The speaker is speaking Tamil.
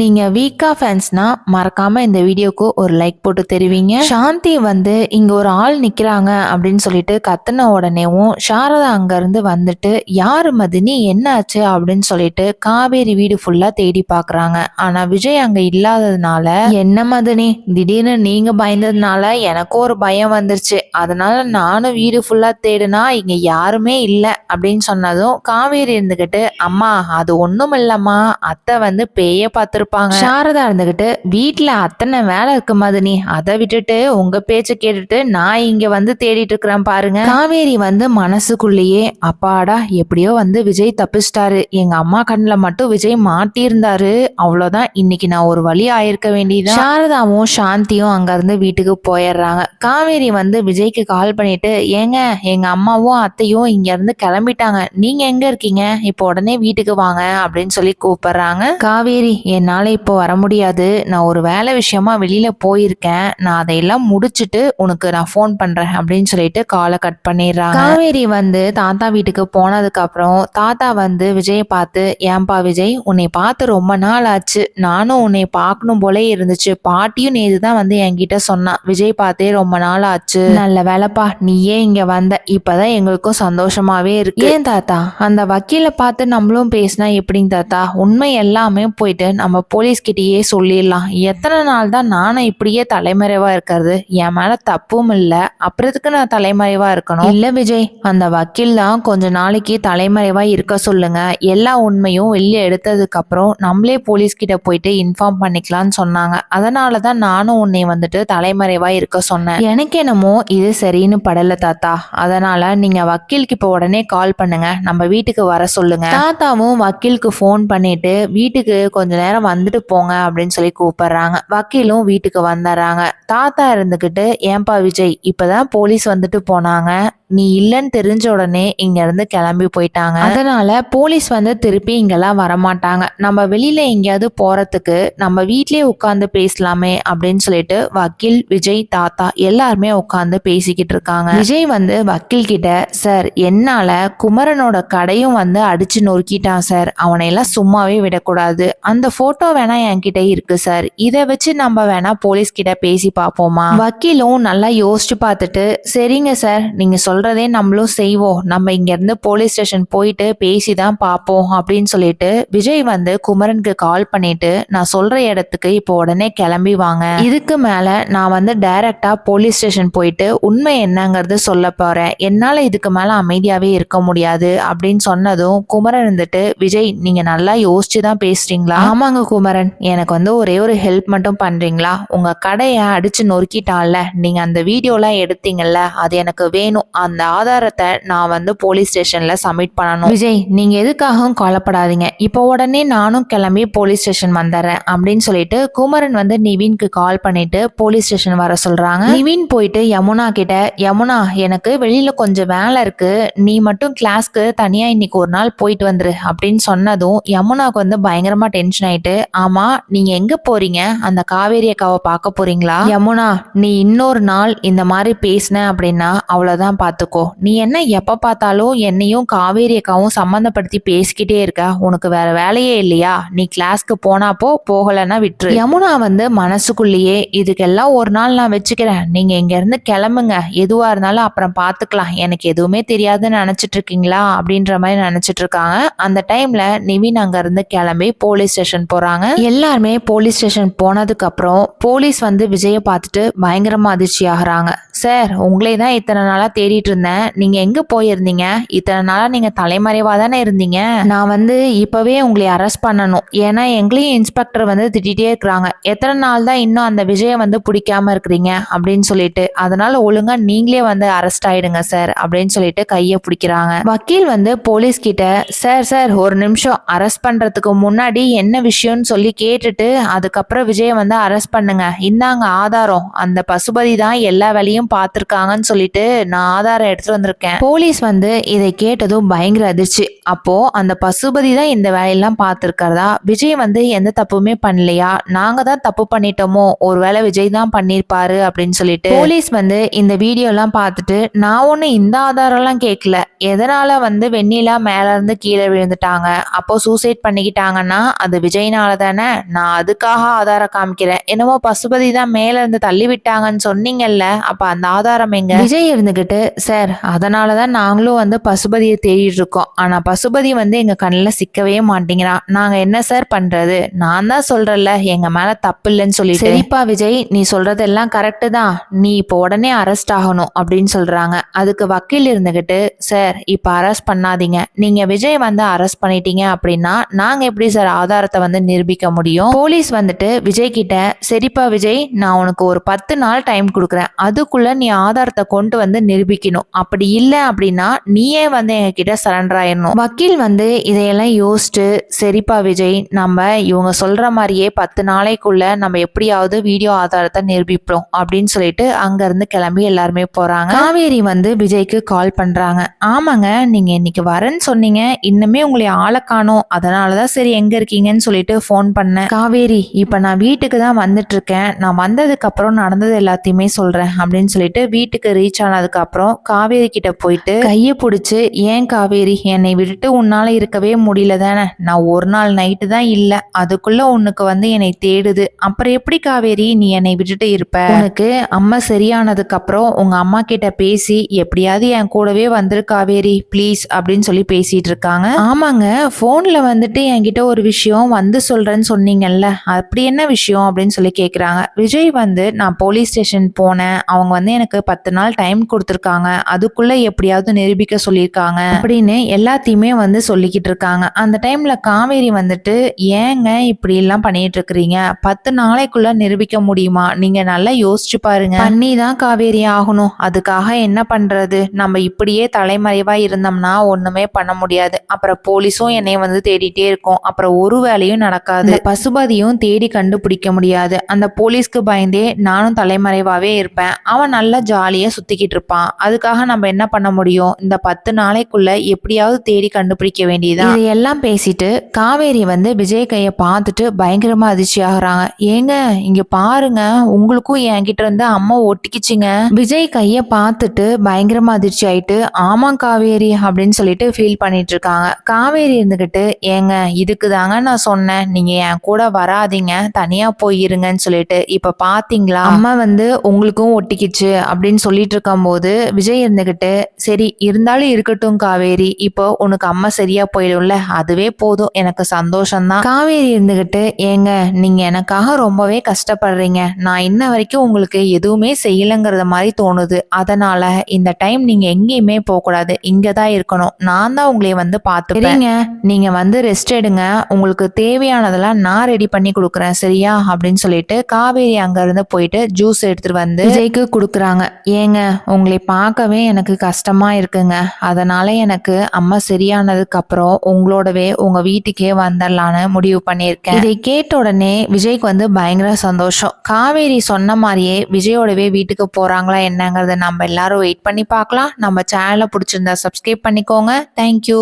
நீங்கள் வீக்கா ஃபேன்ஸ்னா மறக்காமல் இந்த வீடியோக்கு ஒரு லைக் போட்டு தெரிவிங்க. சாந்தி வந்து இங்கே ஒரு ஆள் நிற்கிறாங்க அப்படின்னு சொல்லிட்டு கத்தின உடனேவும் சாரதா அங்கேருந்து வந்துட்டு யார் மதினி? என்ன ஆச்சு அப்படின்னு சொல்லிட்டு காவேரி வீடு ஃபுல்லாக தேடி பார்க்குறாங்க ஆனால் விஜய் அங்கே இல்லாததுனால என்ன மதினி? திடீர்னு நீங்கள் பயந்ததுனால எனக்கும் ஒரு பயம் வந்துருச்சு. அதனால நானும் வீடு ஃபுல்லாக தேடுனா இங்கே யாருமே இல்லை. அப்படின்னு சொன்னதும் காவேரி இருந்துக்கிட்டு அம்மா அது ஒன்றும் இல்லைம்மா அத்தை வந்து பேய இருப்பாங்க. சாரதா இருந்துகிட்டு வீட்டுல அத்தனை வேலை இருக்கு மதுனி அதை விட்டுட்டு உங்க பேச்ச கேட்டுட்டு நான் இங்க வந்து தேடிட்டு இருக்கிறேன் பாருங்க. காவேரி வந்து மனசுக்குள்ளேயே அப்பாடா எப்படியோ வந்து விஜய் தப்பிச்சிட்டாரு. எங்க அம்மா கண்ணுல மட்டும் விஜய் மாட்டியிருந்தாரு. அவ்வளவுதான் இன்னைக்கு நான் ஒரு வழி ஆயிருக்க வேண்டியது சாரதாவும் சாந்தியும் அங்க இருந்து வீட்டுக்கு போயிடுறாங்க. காவேரி வந்து விஜய்க்கு கால் பண்ணிட்டு ஏங்க எங்க அம்மாவும் அத்தையும் இங்க இருந்து கிளம்பிட்டாங்க. நீங்க எங்க இருக்கீங்க? இப்போ உடனே வீட்டுக்கு வாங்க அப்படின்னு சொல்லி கூப்பிடுறாங்க. காவேரி என்னால இப்போ வர முடியாது. நான் ஒரு வேலை விஷயமா வெளியில போயிருக்கேன். நான் அதையெல்லாம் முடிச்சிட்டு உனக்கு நான் ஃபோன் பண்றேன் அப்படின்னு சொல்லிட்டு காலை கட் பண்ணிடுறாங்க. காவேரி வந்து தாத்தா வீட்டுக்கு போனதுக்கு அப்புறம் தாத்தா வந்து விஜயை பார்த்து ஏன்பா விஜய் உன்னை பார்த்து ரொம்ப நாள் ஆச்சு. நானும் உன்னை பார்க்கணும் போலே இருந்துச்சு. பாட்டியும் நேது தான் வந்து என்கிட்ட சொன்னான். விஜய் பார்த்தே ரொம்ப நாள் ஆச்சு. நல்ல வேலைப்பா. நீயே இங்க வந்த. இப்பதான் எங்களுக்கும் சந்தோஷமாவே இருக்கு. ஏன் தாத்தா? அந்த வக்கீல பார்த்து நம்மளும் பேசினா எப்படிங்க தாத்தா? உண்மை எல்லாமே போயிட்டு நம்ம போலீஸ் கிட்டயே சொல்லிடலாம். எத்தனை நாள் தான் நானும் இப்படியே தலைமறைவா இருக்கிறது? என் மேல தப்பும் இல்ல. அப்புறத்துக்கு நான் தலைமறைவா இருக்கணும்? இல்ல விஜய் அந்த வக்கீல் தான் கொஞ்ச நாளைக்கு தலைமறைவா இருக்க சொல்லுங்க. எல்லா உண்மையும் வெளியே எடுத்ததுக்கு அப்புறம் நம்மளே போலீஸ் கிட்ட போயிட்டு இன்ஃபார்ம் பண்ணிக்கலாம்னு சொன்னாங்க. அதனால தான் நானும் உன்னை வந்துட்டு தலைமறைவா இருக்க சொன்னேன். எனக்கு என்னமோ இது சரின்னு படல தாத்தா. அதனால நீங்க வக்கீலுக்கு இப்போ உடனே கால் பண்ணுங்க. நம்ம வீட்டுக்கு வர சொல்லுங்க. தாத்தாவும் வக்கீலுக்கு ஃபோன் பண்ணிட்டு வீட்டுக்கு கொஞ்ச நேரம் வந்துட்டு போங்க அப்படின்னு சொல்லி கூப்பிடுறாங்க. வக்கீலும் வீட்டுக்கு வந்துடுறாங்க. தாத்தா இருந்துக்கிட்டு ஏன்பா விஜய் இப்போதான் போலீஸ் வந்துட்டு போனாங்க. நீ இல்லைன்னு தெரிஞ்ச உடனே இங்க இருந்து கிளம்பி போயிட்டாங்க. அதனால போலீஸ் வந்து திருப்பி இங்கெல்லாம் வரமாட்டாங்க. நம்ம வெளியில எங்கேயாவது போறதுக்கு நம்ம வீட்லயே உட்காந்து பேசலாமே அப்படின்னு சொல்லிட்டு வக்கீல் விஜய் தாத்தா எல்லாருமே உட்காந்து பேசிக்கிட்டு இருக்காங்க. விஜய் வந்து வக்கீல் கிட்ட சார் என்னால குமரனோட கடையும் வந்து அடிச்சு நொறுக்கிட்டான் சார். அவனை எல்லாம் சும்மாவே விடக்கூடாது. அந்த போட்டோ வேணா என்கிட்ட இருக்கு சார். இதை வச்சு நம்ம வேணா போலீஸ் கிட்ட பேசி பார்ப்போமா? வக்கீலும் நல்லா யோசிச்சு பார்த்துட்டு சரிங்க சார். நீங்க சொல்றதே நம்மளும் செய்வோம். நம்ம இங்கேருந்து போலீஸ் ஸ்டேஷன் போயிட்டு பேசி தான் பார்ப்போம் அப்படின்னு சொல்லிட்டு விஜய் வந்து குமரனுக்கு கால் பண்ணிட்டு நான் சொல்ற இடத்துக்கு இப்போ உடனே கிளம்பி வாங்க. இதுக்கு மேல நான் வந்து டைரக்டா போலீஸ் ஸ்டேஷன் போயிட்டு உண்மை என்னங்கிறது சொல்ல போறேன். என்னால இதுக்கு மேல அமைதியாவே இருக்க முடியாது. அப்படின்னு சொன்னதும் குமரன் இருந்துட்டு விஜய் நீங்க நல்லா யோசிச்சு தான் பேசுறீங்களா? ஆமாங்க குமரன். எனக்கு வந்து ஒரே ஒரு ஹெல்ப் மட்டும் பண்றீங்களா? உங்க கடையை அடிச்சு நொறுக்கிட்டான்ல. நீங்க அந்த வீடியோலாம் எடுத்தீங்கல்ல. அது எனக்கு வேணும். அந்த அந்த ஆதாரத்தை நான் வந்து போலீஸ் ஸ்டேஷன்ல சப்மிட் பண்ணணும். விஜய் நீங்க எதுக்காகவும் கவலைப்படாதீங்க. இப்போ உடனே நானும் கிளம்பி போலீஸ் ஸ்டேஷன் வந்துடுறேன் அப்படின்னு சொல்லிட்டு குமரன் வந்து நிவின்க்கு கால் பண்ணிட்டு போலீஸ் ஸ்டேஷன் வர சொல்றாங்க. நிவின் போயிட்டு யமுனா கிட்ட யமுனா எனக்கு வெளியில கொஞ்சம் வேலை இருக்கு. நீ மட்டும் கிளாஸ்க்கு தனியா இன்னைக்கு ஒரு நாள் போயிட்டு வந்துரு. அப்படின்னு சொன்னதும் யமுனாக்கு வந்து பயங்கரமா டென்ஷன் ஆயிட்டு ஆமா நீங்க எங்க போறீங்க? அந்த காவேரி அக்காவை பார்க்க போறீங்களா? யமுனா நீ இன்னொரு நாள் இந்த மாதிரி பேசின அப்படின்னா அவ்வளவுதான் பார்த்துக்கோ நீ என்ன எப்போ பார்த்தாலும் என்னையும் காவேரி அக்காவும் சம்மந்தப்படுத்தி பேசிக்கிட்டே இருக்க. உனக்கு வேற வேலையே இல்லையா? நீ கிளாஸ்க்கு போனாப்போ போகலைன்னா விட்டுரு. யமுனா வந்து மனசுக்குள்ளேயே இதுக்கெல்லாம் ஒரு நாள் நான் வச்சுக்கிறேன். நீங்க இங்க இருந்து கிளம்புங்க. எதுவா இருந்தாலும் அப்புறம் பாத்துக்கலாம். எனக்கு எதுவுமே தெரியாதுன்னு நினைச்சிட்டு இருக்கீங்களா? அப்படின்ற மாதிரி நினைச்சிட்டு இருக்காங்க. அந்த டைம்ல நிவின் அங்க இருந்து கிளம்பி போலீஸ் ஸ்டேஷன் போறாங்க. எல்லாருமே போலீஸ் ஸ்டேஷன் போனதுக்கு அப்புறம் போலீஸ் வந்து விஜய பார்த்துட்டு பயங்கரமா அதிர்ச்சி ஆகுறாங்க. சார் உங்களே தான் இத்தனை நாளா தேடிட்டு இருந்தேன் நீங்க எங்க போயிருந்தீங்க? இத்தனை நாளா நீங்க தலைமறைவா தானே இருந்தீங்க? நான் வந்து இப்பவே உங்களை அரெஸ்ட் பண்ணணும். ஏன்னா எங்களையும் இன்ஸ்பெக்டர் வந்து திட்டிகிட்டே இருக்கிறாங்க. எத்தனை நாள் தான் இன்னும் அந்த விஜயம் வந்து பிடிக்காம இருக்கிறீங்க? அப்படின்னு சொல்லிட்டு. அதனால ஒழுங்கா நீங்களே வந்து அரெஸ்ட் ஆயிடுங்க சார் அப்படின்னு சொல்லிட்டு கையை பிடிக்கிறாங்க. வக்கீல் வந்து போலீஸ் கிட்ட சார் சார் ஒரு நிமிஷம். அரெஸ்ட் பண்றதுக்கு முன்னாடி என்ன விஷயம்னு சொல்லி கேட்டுட்டு அதுக்கப்புறம் விஜயம் வந்து அரெஸ்ட் பண்ணுங்க. இந்தாங்க ஆதாரம். அந்த பசுபதி தான் எல்லா வேலையும் பார்த்துருக்காங்கன்னு சொல்லிட்டு நான் ஆதாரம் ஆதாரம் எடுத்துட்டு வந்திருக்கேன். போலீஸ் வந்து இதை கேட்டதும் பயங்கர அதிர்ச்சி. அப்போ அந்த பசுபதி தான் இந்த வேலையெல்லாம் பார்த்துருக்கிறதா? விஜய் வந்து எந்த தப்புமே பண்ணலையா? நாங்க தான் தப்பு பண்ணிட்டோமோ? ஒருவேளை விஜய் தான் பண்ணிருப்பாரு அப்படின்னு சொல்லிட்டு போலீஸ் வந்து இந்த வீடியோ எல்லாம் பார்த்துட்டு நான் ஒண்ணு இந்த ஆதாரம்லாம் கேட்கல. எதனால வந்து வெண்ணிலா மேல இருந்து கீழே விழுந்துட்டாங்க? அப்போ சூசைட் பண்ணிக்கிட்டாங்கன்னா அது விஜய்னால தானே? நான் அதுக்காக ஆதாரம் காமிக்கிறேன். என்னமோ பசுபதி தான் மேல இருந்து தள்ளி விட்டாங்கன்னு சொன்னீங்கல்ல அப்ப அந்த ஆதாரம் எங்க? விஜய் இருந்துகிட்டு சார் அதனாலதான் நாங்களும் வந்து பசுபதியை தேடிட்டு இருக்கோம். ஆனால் பசுபதி வந்து எங்கள் கண்ணில் சிக்கவே மாட்டேங்கிறான் நாங்கள் என்ன சார் பண்ணுறது நான் தான் சொல்கிறல்ல எங்கள் மேலே தப்பு இல்லைன்னு சொல்லி சரிப்பா விஜய் நீ சொல்கிறதெல்லாம் கரெக்டு தான். நீ இப்போ உடனே அரெஸ்ட் ஆகணும் அப்படின்னு சொல்கிறாங்க அதுக்கு வக்கீல் இருந்துக்கிட்டு சார் இப்போ அரெஸ்ட் பண்ணாதீங்க. நீங்கள் விஜய் வந்து அரெஸ்ட் பண்ணிட்டீங்க அப்படின்னா நாங்கள் எப்படி சார் ஆதாரத்தை வந்து நிரூபிக்க முடியும்? போலீஸ் வந்துட்டு விஜய் கிட்ட சரிப்பா விஜய் நான் உனக்கு ஒரு பத்து நாள் டைம் கொடுக்குறேன். அதுக்குள்ளே நீ ஆதாரத்தை கொண்டு வந்து நிரூபிக்கணும். அப்படி இல்லை அப்படின்னா நீயே வந்து எங்ககிட்ட சரண்டர் ஆயிடணும். வக்கீல் வந்து இதையெல்லாம் யோசிச்சு சரிப்பா விஜய் நம்ம இவங்க சொல்ற மாதிரியே பத்து நாளைக்குள்ள நம்ம எப்படியாவது வீடியோ ஆதாரத்தை நிரூபிப்போம் அப்படின்னு சொல்லிட்டு அங்க இருந்து கிளம்பி எல்லாருமே போறாங்க. காவேரி வந்து விஜய்க்கு கால் பண்றாங்க. ஆமாங்க நீங்க இன்னைக்கு வரேன்னு சொன்னீங்க. இன்னுமே உங்களை ஆளை காணோம். அதனாலதான் சரி எங்க இருக்கீங்கன்னு சொல்லிட்டு ஃபோன் பண்ணேன். காவேரி இப்ப நான் வீட்டுக்கு தான் வந்துட்டு இருக்கேன். நான் வந்ததுக்கு அப்புறம் நடந்தது எல்லாத்தையுமே சொல்றேன் அப்படின்னு சொல்லிட்டு வீட்டுக்கு ரீச் ஆனதுக்கு அப்புறம் காவேரி கிட்ட போயிட்டு கையை பிடிச்சி ஏன் காவேரி? என்னை விட்டுட்டு உன்னால இருக்கவே முடியல தானே? நான் ஒரு நாள் நைட்டு தான் இல்ல. அதுக்குள்ள உனக்கு வந்து என்னை தேடுது. அப்புறம் எப்படி காவேரி நீ என்னை விட்டுட்டு இருப்ப? உனக்கு அம்மா சரியானதுக்கு அப்புறம் உங்க அம்மா கிட்ட பேசி எப்படியாவது என் கூடவே வந்துரு காவேரி ப்ளீஸ் அப்படின்னு சொல்லி பேசிட்டு இருக்காங்க. ஆமாங்க. போன்ல வந்துட்டு என்கிட்ட ஒரு விஷயம் வந்து சொல்றேன்னு சொன்னீங்கல்ல. அப்படி என்ன விஷயம் அப்படின்னு சொல்லி கேக்குறாங்க. விஜய் வந்து நான் போலீஸ் ஸ்டேஷன் போனேன். அவங்க வந்து எனக்கு பத்து நாள் டைம் கொடுத்துருக்காங்க. அதுக்குள்ள எப்படியாவது நிரூபிக்க சொல்லியிருக்காங்க அப்படின்னு எல்லாத்தையுமே வந்து சொல்லிக்கிட்டு இருக்காங்க. அந்த டைம்ல காவேரி வந்துட்டு ஏங்க இப்படி எல்லாம் பண்ணிட்டு இருக்கிறீங்க? பத்து நாளைக்குள்ள நிரூபிக்க முடியுமா? நீங்க நல்லா யோசிச்சு பாருங்க. பண்ணி தான் காவேரி ஆகணும். அதுக்காக என்ன பண்றது? நம்ம இப்படியே தலைமறைவா இருந்தோம்னா ஒண்ணுமே பண்ண முடியாது. அப்புறம் போலீஸும் என்னை வந்து தேடிட்டே இருக்கும். அப்புறம் ஒரு வேலையும் நடக்காது. பசுபதியும் தேடி கண்டுபிடிக்க முடியாது. அந்த போலீஸ்க்கு பயந்தே நானும் தலைமறைவாவே இருப்பேன். அவன் நல்லா ஜாலியா சுத்திக்கிட்டு இருப்பான். அதுக்காக நம்ம என்ன பண்ண முடியும்? இந்த பத்து நாளைக்குள்ள எப்படியாவது தேடி கண்டுபிடிக்க வேண்டியதுதான். இதையெல்லாம் பேசிட்டு காவேரி வந்து விஜய் கையை பார்த்துட்டு பயங்கரமா அதிர்ச்சி ஆகுறாங்க ஏங்க இங்க பாருங்க உங்களுக்கும் என்கிட்ட இருந்து அம்மா ஒட்டிக்கிச்சுங்க. விஜய் கையை பார்த்துட்டு பயங்கரமா அதிர்ச்சி ஆயிட்டு ஆமா காவேரி அப்படின்னு சொல்லிட்டு ஃபீல் பண்ணிட்டு இருக்காங்க. காவேரி இருந்துகிட்டு ஏங்க இதுக்கு தாங்க நான் சொன்னேன். நீங்க என் கூட வராதீங்க தனியா போயிருங்கன்னு சொல்லிட்டு இப்ப பாத்தீங்களா? அம்மா வந்து உங்களுக்கும் ஒட்டிக்கிச்சு அப்படின்னு சொல்லிட்டு இருக்கும்போது விஜய் இருந்துகிட்டு சரி இருந்தாலும் இருக்கட்டும் காவேரி. இப்போ உனக்கு அம்மா சரியா போயிடும்ல. அதுவே போதும். எனக்கு சந்தோஷம்தான். காவேரி இருந்துகிட்டு ஏங்க நீங்க எனக்காக ரொம்பவே கஷ்டப்படுறீங்க. நான் இன்ன வரைக்கும் உங்களுக்கு எதுவுமே செய்யலைங்கிறத மாதிரி தோணுது. அதனால இந்த டைம் நீங்க எங்கேயுமே போகக்கூடாது. கூடாது இங்க தான் இருக்கணும். நான் தான் உங்களை வந்து பார்த்துப்பேங்க நீங்க வந்து ரெஸ்ட் எடுங்க. உங்களுக்கு தேவையானதெல்லாம் நான் ரெடி பண்ணி கொடுக்குறேன். சரியா? அப்படின்னு சொல்லிட்டு காவேரி அங்க இருந்து போயிட்டு ஜூஸ் எடுத்துட்டு வந்து விஜய்க்கு கொடுக்குறாங்க. ஏங்க உங்களை பார்க்க பார்க்கவே எனக்கு கஷ்டமா இருக்குங்க. அதனால எனக்கு அம்மா சரியானதுக்கு அப்புறம் உங்களோடவே உங்க வீட்டுக்கே வந்துடலான்னு முடிவு பண்ணியிருக்கேன். இதை கேட்ட உடனே விஜய்க்கு வந்து பயங்கர சந்தோஷம். காவேரி சொன்ன மாதிரியே விஜயோடவே வீட்டுக்கு போறாங்களா என்னங்கிறத நம்ம எல்லாரும் வெயிட் பண்ணி பார்க்கலாம். நம்ம சேனலை பிடிச்சிருந்தா சப்ஸ்கிரைப் பண்ணிக்கோங்க. தேங்க்யூ